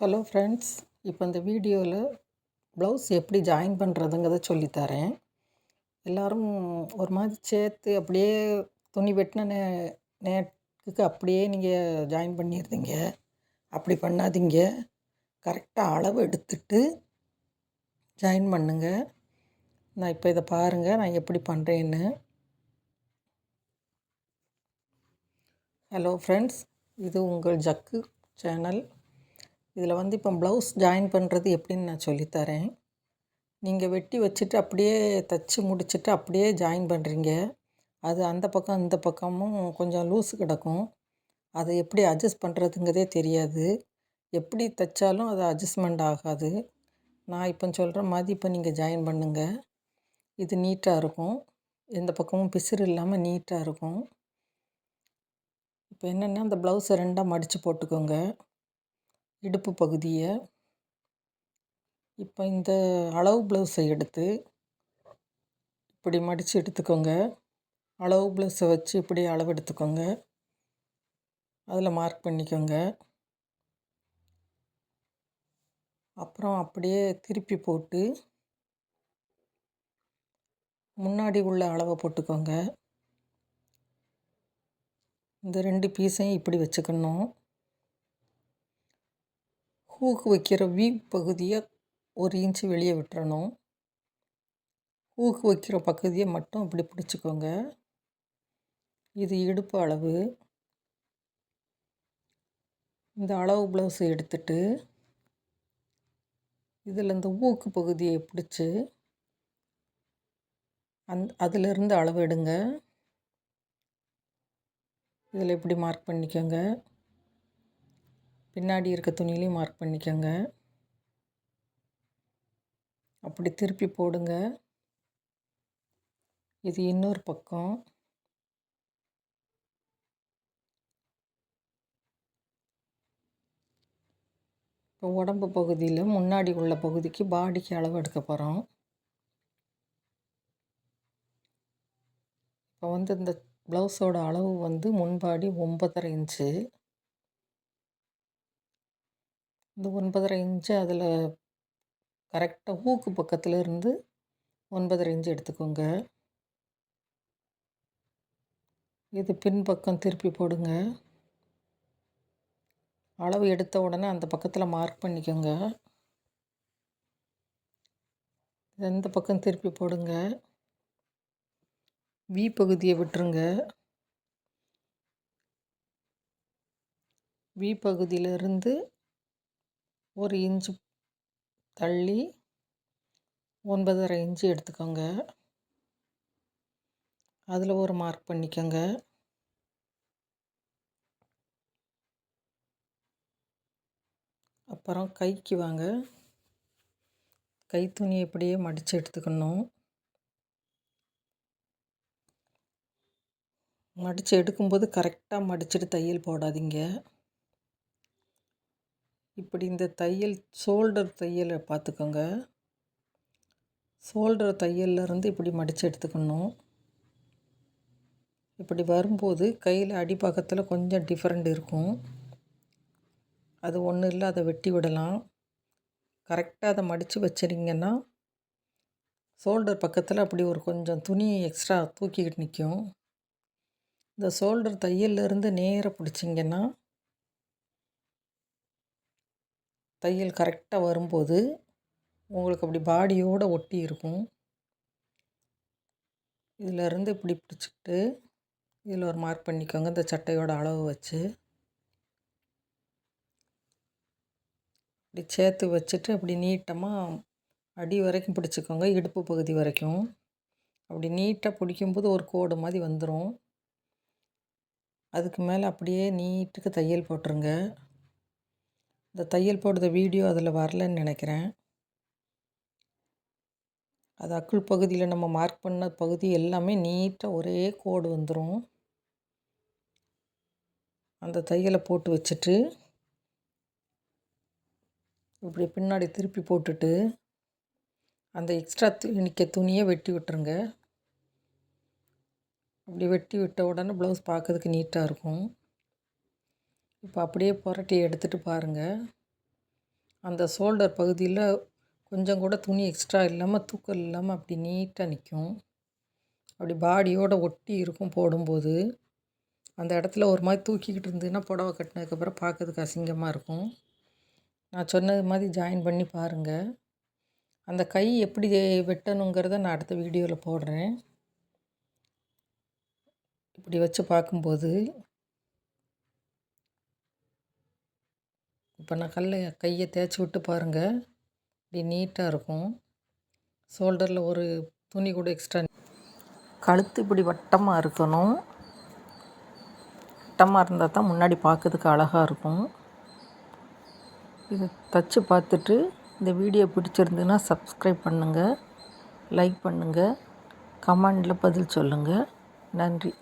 Hello friends இப்போ இந்த வீடியோவில் ப்ளவுஸ் எப்படி ஜாயின் பண்ணுறதுங்கிறத சொல்லித்தரேன். எல்லோரும் ஒரு மாதிரி சேர்த்து அப்படியே துணி வெட்டின நே நேட்டுக்கு அப்படியே நீங்கள் ஜாயின் பண்ணிடுறீங்க. அப்படி பண்ணாதீங்க. கரெக்டாக அளவு எடுத்துட்டு ஜாயின் பண்ணுங்க. நான் இப்போ இதை பாருங்கள் நான் எப்படி பண்ணுறேன்னு ஹலோ ஃப்ரெண்ட்ஸ் இது உங்கள் ஜக்கு சேனல் இதில் வந்து இப்போ ப்ளவுஸ் ஜாயின் பண்ணுறது எப்படின்னு நான் சொல்லித்தரேன். நீங்கள் வெட்டி வச்சுட்டு அப்படியே தைச்சி முடிச்சுட்டு அப்படியே ஜாயின் பண்ணுறீங்க. அது அந்த பக்கம் இந்த பக்கமும் கொஞ்சம் லூஸ் கிடக்கும். அதை எப்படி அட்ஜஸ்ட் பண்ணுறதுங்கிறதே தெரியாது. எப்படி தைச்சாலும் அது அட்ஜஸ்ட்மெண்ட் ஆகாது. நான் இப்போ சொல்கிற மாதிரி இப்போ நீங்கள் ஜாயின் பண்ணுங்கள் இது நீட்டாக இருக்கும். எந்த பக்கமும் பிசுறு இல்லாமல் நீட்டாக இருக்கும். இப்போ என்னென்னா அந்த ப்ளவுஸை ரெண்டாக மடித்து போட்டுக்கோங்க. இடுப்பு பகுதியை இப்போ இந்த அளவு ப்ளவுஸை எடுத்து இப்படி மடித்து எடுத்துக்கோங்க. அளவு ப்ளவுஸை வச்சு இப்படி அளவு எடுத்துக்கோங்க. அதில் மார்க் பண்ணிக்கோங்க. அப்புறம் அப்படியே திருப்பி போட்டு முன்னாடி உள்ள அளவை போட்டுக்கோங்க. இந்த ரெண்டு பீஸையும் இப்படி வச்சுக்கணும். ஹூக்கு வைக்கிற வி பகுதியை ஒரு இன்ச்சு வெளியே விட்டுறணும். ஹூக்கு வைக்கிற பகுதியை மட்டும் இப்படி பிடிச்சிக்கோங்க. இது இடுப்பு அளவு. இந்த அளவு ப்ளவுஸை எடுத்துட்டு இதில் இந்த ஊக்கு பகுதியை பிடிச்சி அந் அதிலிருந்து அளவு எடுங்க. இதில் இப்படி மார்க் பண்ணிக்கோங்க. பின்னாடி இருக்க துணிலையும் மார்க் பண்ணிக்கோங்க. அப்படி திருப்பி போடுங்க. இது இன்னொரு பக்கம். இப்போ உடம்பு பகுதியில் முன்னாடி உள்ள பகுதிக்கு பாடிக்கு அளவு எடுக்க போகிறோம் இப்போ வந்து இந்த ப்ளவுஸோட அளவு வந்து முன்பாடி ஒன்பதரை இன்ச்சு இந்த ஒன்பதரை இன்ச்சு அதில் கரெக்டாக ஊக்கு பக்கத்தில் இருந்து ஒன்பதரை இன்ச்சு எடுத்துக்கோங்க. இது பின்பக்கம் திருப்பி போடுங்க. அளவு எடுத்த உடனே அந்த பக்கத்தில் மார்க் பண்ணிக்கோங்க. எந்த பக்கம் திருப்பி போடுங்க. வி பகுதியை விட்டுருங்க. வி பகுதியிலிருந்து ஒரு இன்ச்சு தள்ளி ஒன்பதரை இன்ச்சு எடுத்துக்கோங்க. அதில் ஒரு மார்க் பண்ணிக்கோங்க. அப்புறம் கைக்கு வாங்க. கை துணி எப்படியே மடித்து எடுத்துக்கணும். மடித்து எடுக்கும்போது கரெக்டாக மடிச்சுட்டு தையல் போடாதீங்க. இப்படி இந்த தையல் ஷோல்டர் தையலை பார்த்துக்கோங்க. ஷோல்டர் தையல்லேருந்து இப்படி மடித்து எடுத்துக்கணும். இப்படி வரும்போது கையில் அடிப்பக்கத்தில் கொஞ்சம் டிஃப்ரெண்ட் இருக்கும். அது ஒன்றும் இல்லை அதை வெட்டி விடலாம். கரெக்டாக அதை மடித்து வச்சுருங்கன்னா ஷோல்டர் பக்கத்தில் அப்படி ஒரு கொஞ்சம் துணி எக்ஸ்ட்ரா தூக்கிக்கிட்டு நிற்கும் இந்த ஷோல்டர் தையல்லேருந்து நேராக பிடிச்சிங்கன்னா தையல் கரெக்டாக வரும்போது உங்களுக்கு அப்படி பாடியோடு ஒட்டி இருக்கும். இதிலருந்து இப்படி பிடிச்சிக்கிட்டு இதில் ஒரு மார்க் பண்ணிக்கோங்க இந்த சட்டையோட அளவு வச்சு. இப்படி சேர்த்து வச்சுட்டு அப்படி நீட்டமாக அடி வரைக்கும் பிடிச்சிக்கோங்க இடுப்பு பகுதி வரைக்கும். அப்படி நீட்டாக பிடிக்கும்போது ஒரு கோடு மாதிரி வந்துடும் அதுக்கு மேலே அப்படியே நீட்டுக்கு தையல் போட்டுருங்க. இந்த தையல் போடுற வீடியோ அதில் வரலன்னு நினைக்கிறேன். அது அக்குள் பகுதியில் நம்ம மார்க் பண்ண பகுதி எல்லாமே நீட்டாக ஒரே கோடு வந்துடும் அந்த தையலை போட்டு வச்சுட்டு இப்படி பின்னாடி திருப்பி போட்டுட்டு அந்த எக்ஸ்ட்ரா நிற்க துணியை வெட்டி விட்டுருங்க. அப்படி வெட்டி விட்ட உடனே ப்ளவுஸ் பார்க்கறதுக்கு நீட்டாக இருக்கும். இப்போ அப்படியே புரட்டி எடுத்துகிட்டு பாருங்கள் அந்த ஷோல்டர் பகுதியில் கொஞ்சம் கூட துணி எக்ஸ்ட்ரா இல்லாமல் தூக்கல் இல்லாமல் அப்படி நீட்டாக நிற்கும் அப்படி பாடியோடு ஒட்டி இருக்கும் போடும்போது அந்த இடத்துல ஒரு மாதிரி தூக்கிக்கிட்டு இருந்ததுன்னா புடவ கட்டினதுக்கப்புறம் பார்க்கறதுக்கு அசிங்கமாக இருக்கும். நான் சொன்னது மாதிரி ஜாயின் பண்ணி பாருங்கள் அந்த கை எப்படி வெட்டணுங்கிறத நான் அடுத்த வீடியோவில் போடுறேன். இப்படி வச்சு பார்க்கும்போது இப்போ நான் கல்லை கையை தேய்ச்சி விட்டு பாருங்கள் இப்படி நீட்டாக இருக்கும். ஷோல்டரில் ஒரு துணி கூட எக்ஸ்ட்ரா கழுத்து இப்படி வட்டமாக இருக்கணும். வட்டமாக இருந்தால் தான் முன்னாடி பார்க்கறதுக்கு அழகாக இருக்கும். இது தச்சு பார்த்துட்டு இந்த வீடியோ பிடிச்சிருந்துன்னா சப்ஸ்கிரைப் பண்ணுங்கள் லைக் பண்ணுங்கள் கமெண்டில் பதில் சொல்லுங்கள் நன்றி.